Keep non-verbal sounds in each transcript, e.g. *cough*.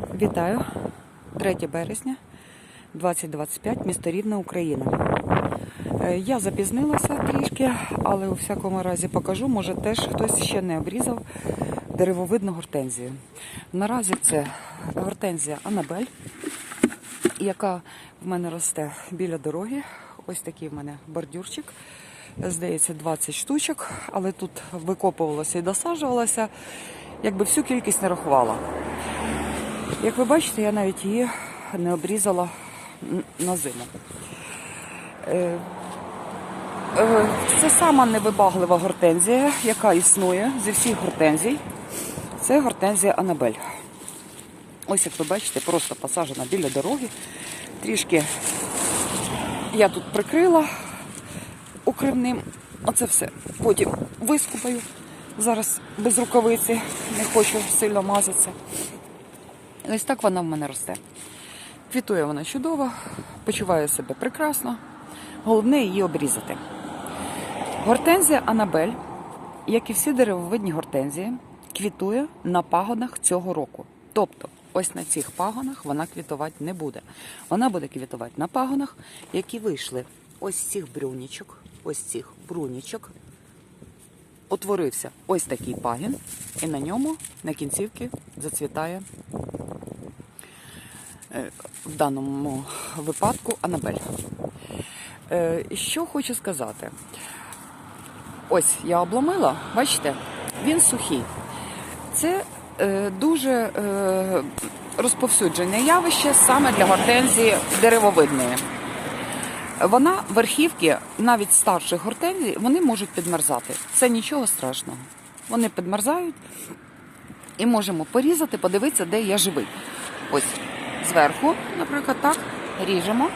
Вітаю! 3 березня 2025, місто Рівне, Україна. Е, Я запізнилася трішки, але у всякому разі покажу. Може, теж хтось ще не обрізав деревовидну гортензію. Наразі це гортензія Анабель, яка в мене росте біля дороги. Ось такий в мене бордюрчик. Здається, 20 штучок, але тут викопувалося і досаджувалося. Якби всю кількість не рахувала. Як ви бачите, я навіть її не обрізала на зиму. Е, е, Це сама невибаглива гортензія, яка існує зі всіх гортензій. Це гортензія Анабель. Ось як ви бачите, просто посаджена біля дороги. Трішки я тут прикрила укривним. Оце все. Потім вискупаю. Зараз без рукавиці, не хочу сильно мазатися. Ось так вона в мене росте. Квітує вона чудово, почуває себе прекрасно. Головне її обрізати. Гортензія Анабель, як і всі деревовидні гортензії, квітує на пагонах цього року. Тобто, ось на цих пагонах вона квітувати не буде. Вона буде квітувати на пагонах, які вийшли ось цих брунічок, ось цих брунічок. Утворився ось такий пагін, і на ньому на кінцівки зацвітає в даному випадку Анабель. Е, Що хочу сказати? Ось я обломила, бачите, він сухий. Це е, дуже е, розповсюджене явище саме для гортензії деревовидної. Вона верхівки, навіть старших гортензій, вони можуть підмерзати. Це нічого страшного. Вони підмерзають і можемо порізати, подивитися, де є живий. Ось зверху, наприклад, так, ріжемо.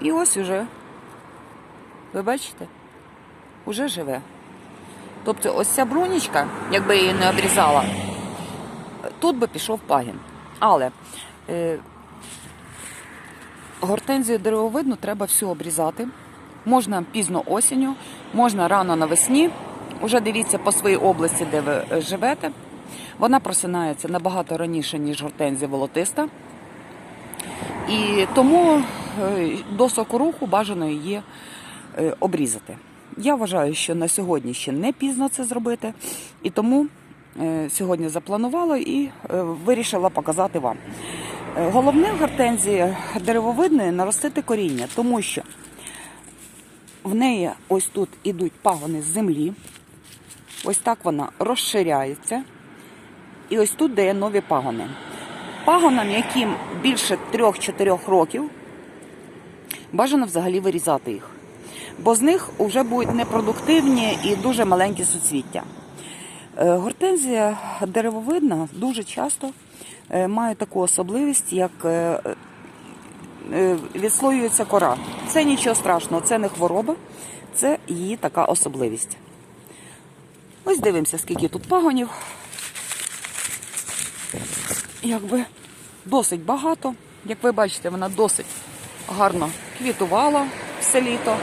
І ось уже, ви бачите, уже живе. Тобто ось ця брунічка, якби її не обрізала, тут би пішов пагін. Але е, гортензію деревовидну треба всю обрізати. Можна пізно осінню, можна рано навесні. Уже дивіться по своїй області, де ви е, живете. Вона просинається набагато раніше, ніж гортензія волотиста. І тому е, до соку руху бажано її е, обрізати. Я вважаю, що на сьогодні ще не пізно це зробити, і тому е, сьогодні запланувала і вирішила показати вам. Головне в гортензії деревовидної наростити коріння, тому що в неї ось тут ідуть пагони з землі, ось так вона розширяється, і ось тут дає нові пагони. Пагонам, яким більше 3-4 років, бажано взагалі вирізати їх. Бо з них вже будуть непродуктивні і дуже маленькі суцвіття. Е, Гортензія деревовидна дуже часто е, має таку особливість, як е, відслоюється кора. Це нічого страшного, це не хвороба, це її така особливість. Ось дивимося, скільки тут пагонів. Якби досить багато. Як ви бачите, вона досить гарно квітувала все літо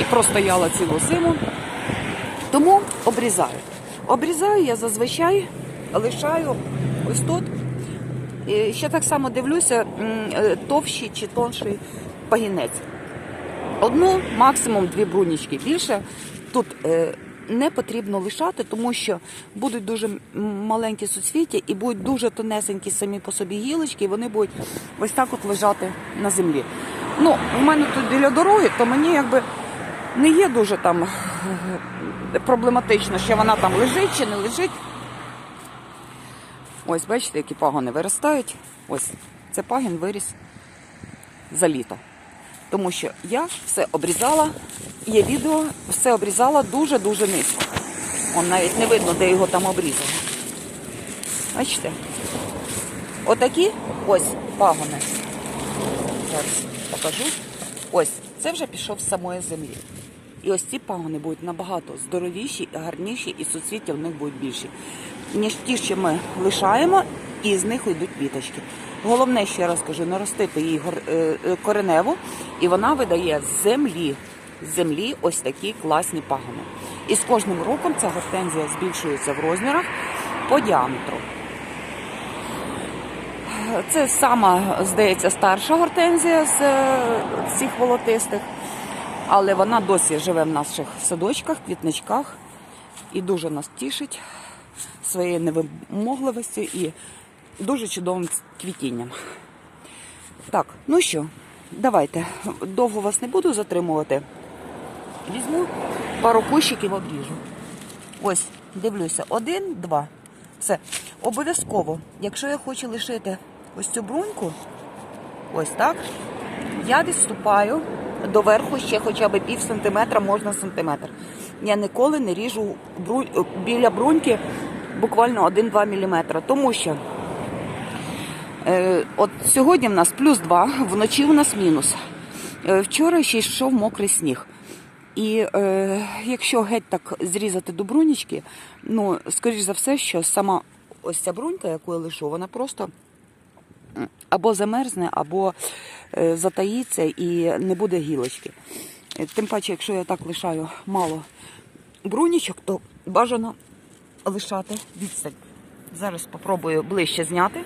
і простояла цілу зиму. Тому обрізаю. Обрізаю я зазвичай лишаю ось тут. І ще так само дивлюся, е, товщий чи тонший пагінець. Одну, максимум дві брунічки. Більше тут е, не потрібно лишати, тому що будуть дуже маленькі суцвіття і будуть дуже тонесенькі самі по собі гілочки, і вони будуть ось так от лежати на землі. Ну, в мене тут біля дороги, то мені якби не є дуже там проблематично, що вона там лежить чи не лежить. Ось, бачите, які пагони виростають. Ось це пагін виріс за літо. Тому що я все обрізала, є відео, все обрізала дуже-дуже низько. Он навіть не видно, де його там обрізали. Бачите? Отакі ось пагони. Зараз покажу. Ось, це вже пішов з самої землі. І ось ці пагони будуть набагато здоровіші, гарніші, і суцвіття в них будуть більші, ніж ті, що ми лишаємо, і з них йдуть квіточки. Головне, ще раз кажу, наростити її е, е, кореневу, і вона видає з землі, з землі ось такі класні пагони. І з кожним роком ця гортензія збільшується в розмірах по діаметру. це сама, здається, старша гортензія з е, всіх волотистих, але вона досі живе в наших садочках, квітничках і дуже нас тішить своєю невимогливістю і дуже чудовим квітінням. Так, ну що, давайте. Довго вас не буду затримувати. Візьму пару кущиків обріжу. Ось, дивлюся, один, два. Все. Обов'язково, якщо я хочу лишити ось цю бруньку, ось так, я відступаю до верху ще хоча б пів сантиметра, можна сантиметр. Я ніколи не ріжу бру- біля бруньки буквально 1-2 мм, тому що от сьогодні в нас плюс 2, вночі в нас мінус. Е, вчора ще йшов мокрий сніг. І е, якщо геть так зрізати до брунічки, ну, скоріш за все, що сама ось ця брунька, яку я лишу, вона просто або замерзне, або е, затаїться і не буде гілочки. Е, Тим паче, якщо я так лишаю мало брунічок, то бажано лишати відстань. Зараз спробую ближче зняти.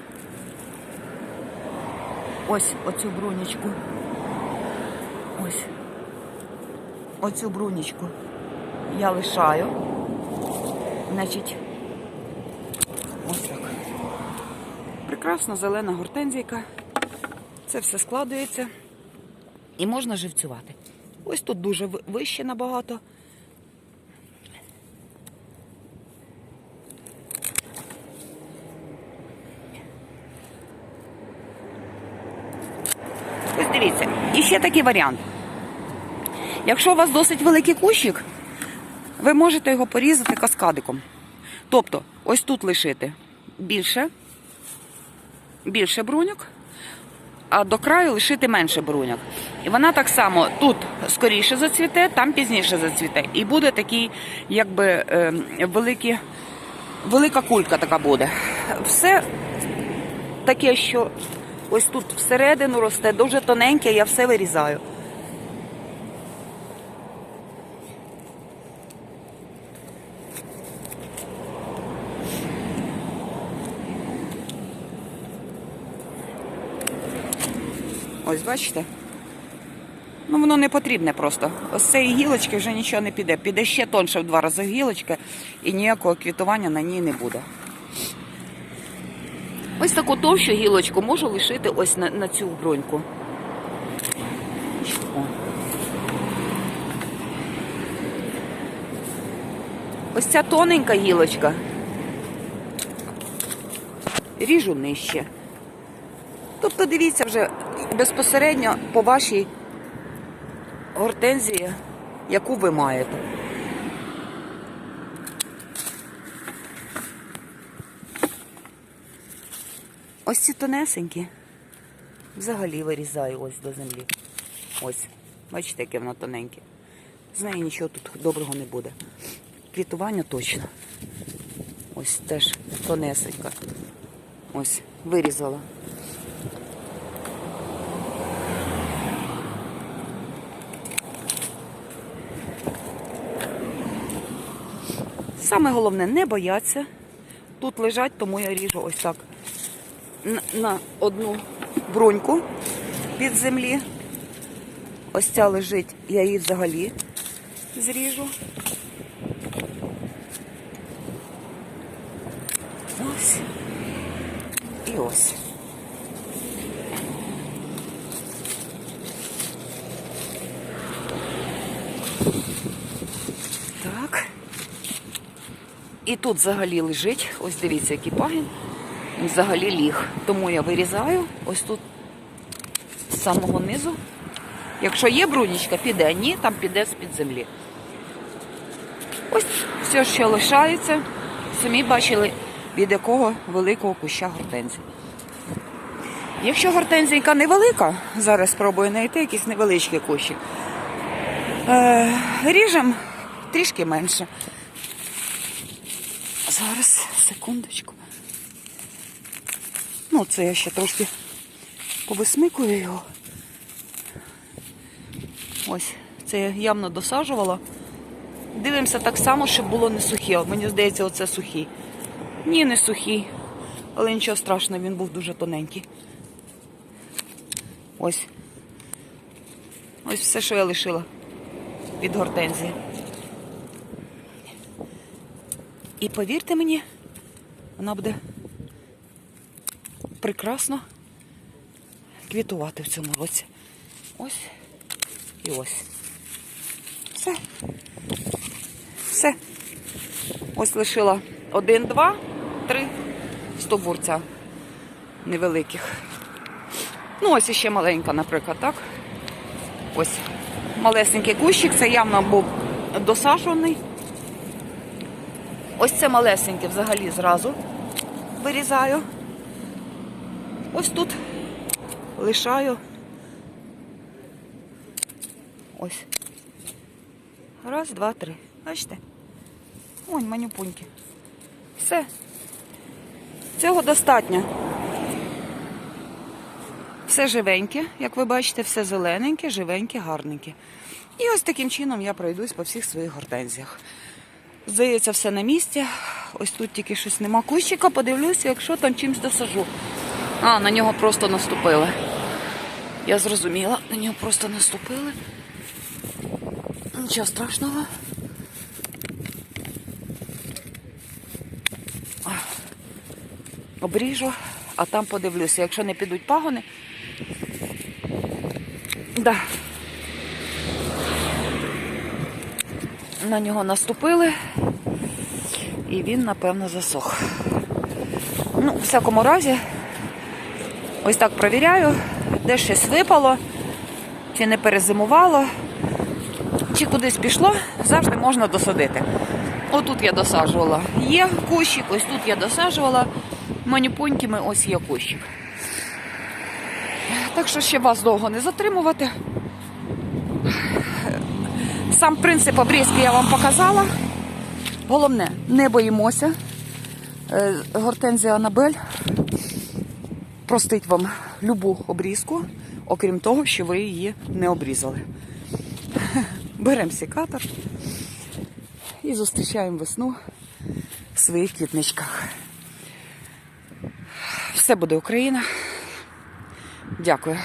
Ось оцю брунічку. Ось. Оцю брунічку я лишаю. Значить, ось так. Прекрасна зелена гортензійка. Це все складується і можна живцювати. Ось тут дуже вище набагато. Дивіться, і ще такий варіант. Якщо у вас досить великий кущик, ви можете його порізати каскадиком. Тобто, ось тут лишити більше, більше бруньок, а до краю лишити менше бруньок. І вона так само тут скоріше зацвіте, там пізніше зацвіте. І буде такий, якби е, великі, велика кулька така буде. Все таке, що ось тут всередину росте, дуже тоненьке, я все вирізаю. Ось бачите? Ну, воно не потрібне просто. З цієї гілочки вже нічого не піде. Піде ще тонше в два рази гілочка і ніякого квітування на ній не буде. Ось таку товщу гілочку можу лишити ось на, на цю броньку. Ось ця тоненька гілочка. Ріжу нижче. Тобто дивіться вже безпосередньо по вашій гортензії, яку ви маєте. Ось ці тонесенькі взагалі вирізаю ось до землі. Ось. Бачите, яке воно тоненьке. З неї нічого тут доброго не буде. Квітування точно. Ось теж тонесенька. Ось, вирізала. Саме головне не бояться. Тут лежать, тому я ріжу ось так на, одну бруньку під землі. Ось ця лежить, я її взагалі зріжу. Ось. І ось. Так. І тут взагалі лежить, ось дивіться, який пагін. Взагалі ліг. Тому я вирізаю ось тут з самого низу. Якщо є брунічка, піде, ні, там піде з-під землі. Ось все, що лишається. Самі бачили, від якого великого куща гортензії. Якщо гортензійка невелика, зараз спробую знайти якийсь невеличкий кущик. Е, ріжемо трішки менше. Зараз, секундочку. Ну, це я ще трошки повисмикую його. Ось, це я явно досаджувала. Дивимося так само, щоб було не сухі. Мені здається, оце сухі. Ні, не сухі. Але нічого страшного, він був дуже тоненький. Ось. Ось все, що я лишила від гортензії. І повірте мені, вона буде прекрасно квітувати в цьому році. Ось і ось. Все. Все. Ось лишила один, два, три стовбурця невеликих. Ну, ось іще маленька, наприклад, так? Ось малесенький кущик, це явно був досаджений. Ось це малесеньке взагалі зразу вирізаю. Ось тут лишаю. Ось. Раз, два, три. Бачите? Ой, манюпуньки. Все. Цього достатньо. Все живеньке, як ви бачите, все зелененьке, живеньке, гарненьке. І ось таким чином я пройдусь по всіх своїх гортензіях. Здається, все на місці. Ось тут тільки щось нема кущика, подивлюся, якщо там чимось досажу. А, на нього просто наступили. Я зрозуміла, на нього просто наступили. Нічого страшного. Обріжу, а там подивлюся. Якщо не підуть пагони. Да. На нього наступили, і він, напевно, засох. Ну, в всякому разі, ось так провіряю, де щось випало, чи не перезимувало, чи кудись пішло, завжди можна досадити. Отут я досаджувала. Є кущик, ось тут я досаджувала манюпоньками, ось є кущик. Так що ще вас довго не затримувати. Сам принцип обрізки я вам показала. Головне, не боїмося. Е, Гортензія Анабель простить вам любу обрізку, окрім того, що ви її не обрізали. *laughs* Беремо сікатор і зустрічаємо весну в своїх квітничках. Все буде Україна. Дякую.